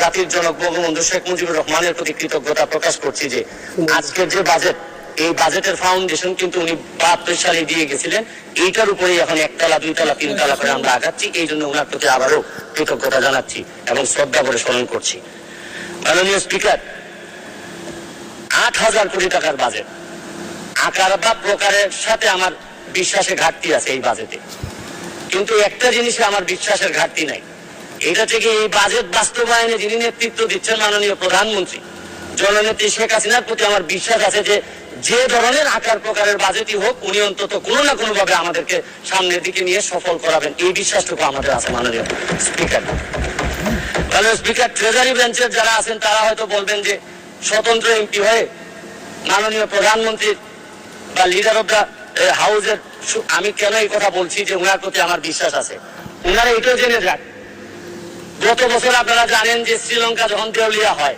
জাতির জনক বঙ্গবন্ধু শেখ মুজিবুর রহমানের প্রতি কৃতজ্ঞতা প্রকাশ করছি যে আজকের যে বাজেট এই বাজেটের ফাউন্ডেশন কিন্তু উনি বাহাত্তর সালে দিয়ে গেছিলেন। এইটার উপরেই এখন একতলা, দুইতলা, তিনতলা করে আমরা আগাচ্ছি। এই জন্য ওনার প্রতি আবারও কৃতজ্ঞতা জানাচ্ছি এবং শ্রদ্ধা করে স্মরণ করছি। মাননীয় স্পিকার আট হাজার কোটি টাকার বাজেট আকার বা প্রকারের সাথে আমার বিশ্বাসে ঘাটতি আছে এই বাজেটে কিন্তু একটা জিনিসে আমার বিশ্বাসের ঘাটতি নাই। এটা থেকে এই বাজেট বাস্তবায়নে যিনি নেতৃত্ব দিচ্ছেন মাননীয় প্রধানমন্ত্রী, জননেত্রী শেখ হাসিনার প্রতি আমার বিশ্বাস আছে যে যে ধরনের আকার প্রকারের বাজেটই হোক, উনি অন্তত কোনো না কোনো ভাবে আমাদেরকে সামনের দিকে নিয়ে সফল করাবেন। এই বিশ্বাসটুকু আমাদের আছে মাননীয় স্পিকার। মাননীয় স্পিকার ট্রেজারি বেঞ্চের যারা আছেন, তারা হয়তো বলবেন যে স্বতন্ত্র এমপি হয়ে মাননীয় প্রধানমন্ত্রীর বা লিডার অফ দ্য হাউসের আমি কেন এই কথা বলছি যে উনার প্রতি আমার বিশ্বাস আছে? উনারা এটাও জেনে যাক। গত বছর আপনারা জানেন যে শ্রীলঙ্কা যখন দেউলিয়া হয়,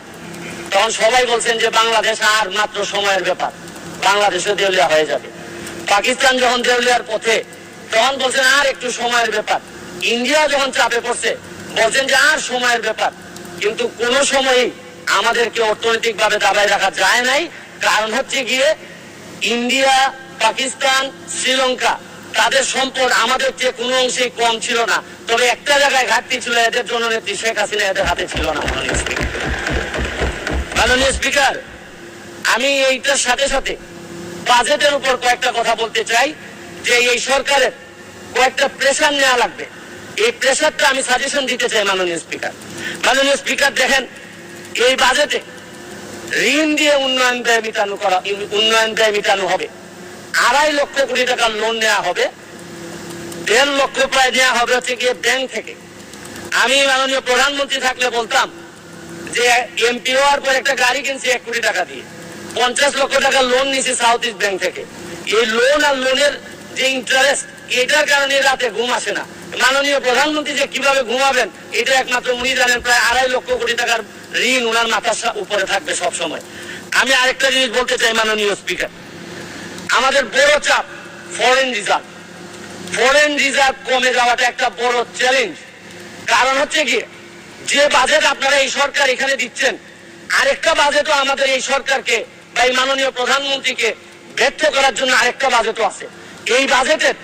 তখন সবাই বলছেন যে বাংলাদেশ আর মাত্র সময়ের ব্যাপার, বাংলাদেশও দেউলিয়া হয়ে যাবে। পাকিস্তান যখন দেউলিয়ার পথে, তখন বলছেন আর একটু সময়ের ব্যাপার। ইন্ডিয়া যখন চাপে পড়ছে, বলছেন যে আর সময়ের ব্যাপার। কিন্তু কোন সময়ই আমাদেরকে অর্থনৈতিক ভাবে দাবায় রাখা যায় নাই। কারণ হচ্ছে গিয়ে ইন্ডিয়া, পাকিস্তান, শ্রীলঙ্কা তাদের সম্পদ আমাদের চেয়ে কোনো অংশেই কম ছিল না। তবে একটা জায়গায় ঘাটতি ছিল, এদের জননেত্রী শেখ হাসিনা এদের হাতে ছিল না, মাননীয় স্পিকার। আমি এইটার সাথে সাথে বাজেটের উপর কয়েকটা কথা বলতে চাই, যে এই সরকারের কয়েকটা প্রেশার নেওয়া লাগবে। এই প্রেশারটা আমি সাজেশন দিতে চাই মাননীয় স্পিকার। মাননীয় স্পিকার, দেখেন, এই বাজেটে ঋণ দিয়ে উন্নয়ন ব্যয় মিটানো করা উন্নয়ন ব্যয় মিটানো হবে। আড়াই লক্ষ কোটি টাকার লোন নেওয়া হবে। দেড় লক্ষ প্রায় নেওয়া হবে হচ্ছে গিয়ে ব্যাংক থেকে। আমি মাননীয় প্রধানমন্ত্রী থাকলে বলতাম যে এমপি হওয়ার পর একটা গাড়ি কিনছি এক কোটি টাকা দিয়ে। পঞ্চাশ লক্ষ টাকা লোন নিছি সাউথ ইস্ট ব্যাংক থেকে। এই লোন আর লোনের যে ইন্টারেস্ট এটার কারণে রাতে ঘুম আসে না। মাননীয় প্রধানমন্ত্রী যে কীভাবে ঘুমাবেন, এটা একমাত্র উনি জানেন, প্রায় আড়াই লক্ষ কোটি টাকার ঋণ ওনার মাথার উপরে থাকবে সব সময় আমি আরেকটা জিনিস বলতে চাই মাননীয় স্পিকার আমাদের বড় চাপ ফরেন রিজার্ভ ফরেন রিজার্ভ কমে যাওয়াটা একটা বড় চ্যালেঞ্জ কারণ হচ্ছে কি, যে বাজেট আপনারা এই সরকার এখানে দিচ্ছেন, আরেকটা বাজেটও আমাদের এই সরকারকে বা এই মাননীয় প্রধানমন্ত্রীকে ব্যর্থ করার জন্য আরেকটা বাজেটও আছে। এই বাজেটের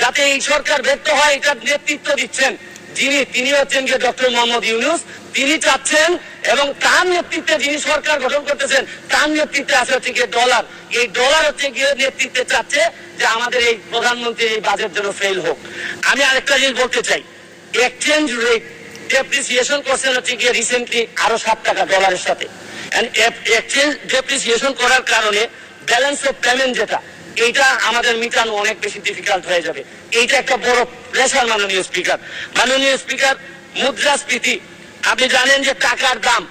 যাতে এই সরকার ব্যর্থ হয়, এটার নেতৃত্ব দিচ্ছেন যিনি তিনি হচ্ছেন যে ডক্টর মোহাম্মদ ইউনুস। তিনি চাচ্ছেন এবং তার নেতৃত্বে যিনি সরকার গঠন করতেছেন, তার নেতৃত্বে আছে হচ্ছে গিয়ে ডলার। এই ডলার হচ্ছে গিয়ে নেতৃত্বে চাচ্ছে যে আমাদের এই প্রধানমন্ত্রীর এই বাজেট যেন ফেল হোক। আমি আরেকটা জিনিস বলতে চাই। এক্সচেঞ্জ রেট ডেপ্রিসিয়েশন করছেন হচ্ছে গিয়ে রিসেন্টলি আরও সাত টাকা ডলারের সাথে। এক্সচেঞ্জ ডেপ্রিসিয়েশন করার কারণে ব্যালেন্স অফ পেমেন্ট যেটা, এইটা আমাদের মিটানো অনেক বেশি ডিফিকাল্ট হয়ে যাবে। এইটা একটা বড় প্রেশার মাননীয় স্পিকার। মাননীয় স্পিকার, মুদ্রাস্ফীতি, আপনি জানেন যে টাকার দাম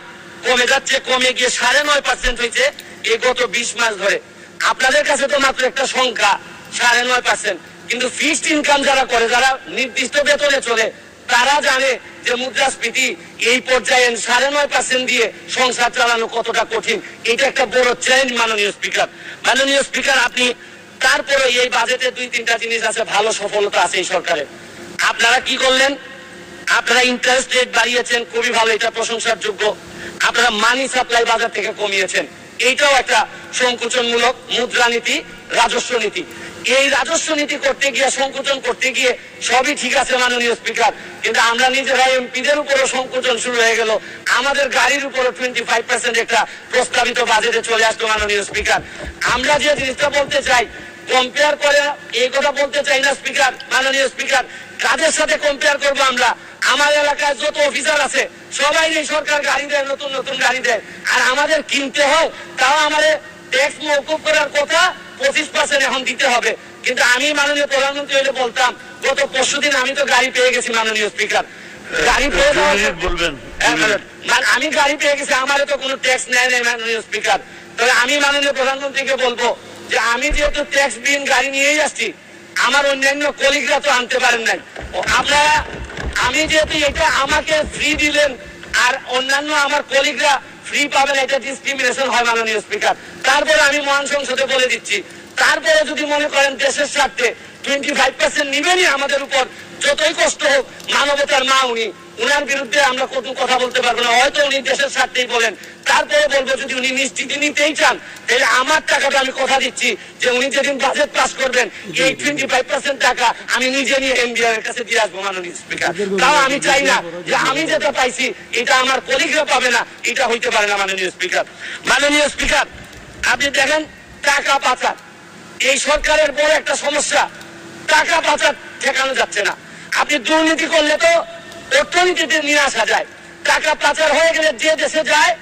কমে যাচ্ছে, কমে গিয়ে সাড়ে নয় পার্সেন্ট হয়েছে এই গত বিশ মাস ধরে। আপনাদের কাছে তো মাত্র একটা সংখ্যা, সাড়ে নয় পার্সেন্ট কিন্তু ফিক্সড ইনকাম যারা করে, যারা নির্দিষ্ট বেতনে চলে, তারা জানে যে মুদ্রাস্ফীতি এই পর্যায়ে সাড়ে নয় পার্সেন্ট দিয়ে সংসার চালানো কতটা কঠিন। এটা একটা বড় চ্যালেঞ্জ মাননীয় স্পিকার। মাননীয় স্পিকার, আপনি তারপরে এই বাজেটে দুই তিনটা জিনিস আছে, ভালো সফলতা আছে এই সরকারের আপনারা কি করলেন? আপনারা ইন্টারেস্ট রেট বাড়িয়েছেন, খুবই ভালো, এটা প্রশংসার যোগ্য আপনারা মানি সাপ্লাই বাজার থেকে কমিয়েছেন। এইটাও একটা সংকোচনমূলক মুদ্রানীতি রাজস্ব নীতি। এই রাজস্ব নীতি করতে গিয়ে, সংকোচন করতে গিয়ে সবই ঠিক আছে মাননীয় স্পিকার কিন্তু আমরা নিজেরা এমপিদের উপরও সংকোচন শুরু হয়ে গেল। আমাদের গাড়ির উপরও টোয়েন্টি ফাইভ পার্সেন্ট একটা প্রস্তাবিত বাজেটে চলে আসলো মাননীয় স্পিকার আমরা যে জিনিসটা বলতে চাই কম্পেয়ার করে এই কথা বলতে চাই না স্পিকার মাননীয় স্পিকার কাদের সাথে কম্পেয়ার করব আমরা আমার এলাকায় যত অফিসার আছে সবাই এই সরকার গাড়ি দেয় নতুন নতুন গাড়ি দেয় আর আমাদের কিনতে হয় তাও আমাদের ট্যাক্স মৌকুব করার কথা পঁচিশ পার্সেন্ট এখন দিতে হবে কিন্তু আমি মাননীয় প্রধানমন্ত্রী হলে বলতাম গত পরশু দিন আমি তো গাড়ি পেয়ে গেছি মাননীয় স্পিকার গাড়ি পেয়ে দুই বলবেন, মিনিট। মিনিট। মানে আমি গাড়ি পেয়ে গেছি আমারও তো কোনো ট্যাক্স নেয় নাই মাননীয় স্পিকার তবে আমি মাননীয় প্রধানমন্ত্রীকে বলব যে আমি যেহেতু ট্যাক্স বিহীন গাড়ি নিয়েই আসছি, আমার অন্যান্য কলিগরা তো আনতে পারেন নাই। আপনারা, আমি যেহেতু এটা আমাকে ফ্রি দিলেন, আর অন্যান্য আমার কলিগরা ফ্রি পাবেন, এটা ডিসক্রিমিনেশন হয় মাননীয় স্পিকার তারপরে আমি মহান সংসদে বলে দিচ্ছি, তারপরে যদি মনে করেন দেশের স্বার্থে টোয়েন্টি ফাইভ পার্সেন্ট নিবেনই আমাদের উপর যতই কষ্ট হোক মানবতার মা উনি। উনার বিরুদ্ধে আমরা কত কথা বলতে পারব না। হয়তো উনি দেশের স্বার্থেই বলেন। তারপরে বলব যদি উনি নিশ্চিত নিতেই চান তাহলে আমার টাকাটা আমি কথা দিচ্ছি যে উনি যেদিন বাজেট পাস করবেন এই টোয়েন্টি ফাইভ পার্সেন্ট টাকা আমি নিজে নিয়ে এনবিআর এর কাছে দিয়ে আসব মাননীয় স্পিকার তাও আমি চাই না যে আমি যেটা পাইছি এটা আমার কলিগরা পাবে না এটা হইতে পারে না মাননীয় স্পিকার মাননীয় স্পিকার আপনি দেখেন টাকা পাচার। এই সরকারের বড় একটা সমস্যা। টাকা পাচার ঠেকানো যাচ্ছে না। আপনি দুর্নীতি করলে তো অর্থনীতিতে নিয়ে আসা যায়, টাকা পাচার হয়ে গেলে যে দেশে যায়,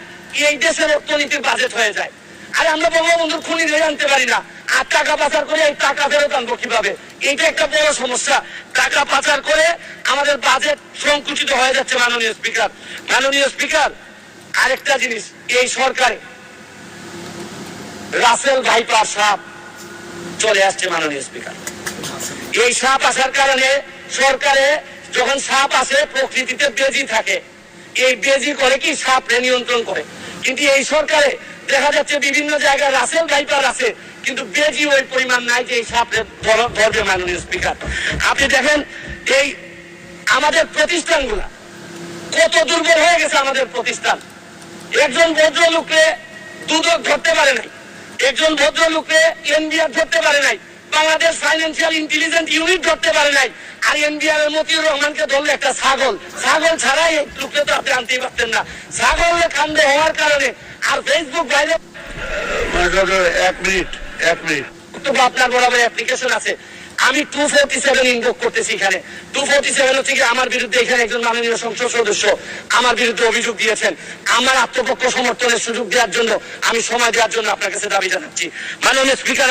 এই দেশের অর্থনীতির বাজেট হয়ে যায়। আর আমরা বঙ্গবন্ধুর খুনি জানতে পারি না, আর টাকা পাচার করে এই টাকা ফেরত আনব কীভাবে? এইটা একটা বড় সমস্যা। টাকা পাচার করে আমাদের বাজেট সংকুচিত হয়ে যাচ্ছে মাননীয় স্পিকার মাননীয় স্পিকার আরেকটা জিনিস, এই সরকারে রাসেল ভাইপার সাপ চলে আসছে মাননীয় স্পিকার এই সাপ আসার কারণে সরকারে যখন সাপ আসে, প্রকৃতিতে বেজি থাকে। এই বেজি করে কি সাপরে নিয়ন্ত্রণ করে? কিন্তু এই সরকারে দেখা যাচ্ছে বিভিন্ন জায়গায় রাসেল ভাইপার আছে, কিন্তু বেজি ওই পরিমাণ নাই যে এই সাপরে ধরবে মাননীয় স্পিকার। আপনি দেখেন, এই আমাদের প্রতিষ্ঠানগুলা কত দুর্বল হয়ে গেছে আমাদের প্রতিষ্ঠান। একজন ভদ্রলোককে দুদক ধরতে পারে নাই। একজন ভদ্রলোককে এনবিআর ধরতে পারে নাই। বাংলাদেশ ফাইন্যান্সিয়াল ইন্টেলিজেন্স ইউনিট ধরতে পারে নাই। আর মতিউর রহমানকে ধরলে একটা ছাগল। ছাগল ছাড়াই তো আপনি আনতেই পারতেন না। ছাগল কান্দে হওয়ার কারণে আর ফেসবুক এক মিনিট এক মিনিট। বক্তব্য আপনার বরাবর অ্যাপ্লিকেশন আছে। আমি টু ফোর্টি সেভেন ইনভোক করতেছি এখানে। টু ফোর্টি সেভেন হচ্ছে আমার বিরুদ্ধে এখানে একজন মাননীয় সংসদ সদস্য আমার বিরুদ্ধে অভিযোগ দিয়েছেন। আমার আত্মপক্ষ সমর্থনের সুযোগ দেওয়ার জন্য আমি সময় দেওয়ার জন্য আপনার কাছে দাবি জানাচ্ছি। মাননীয় স্পিকার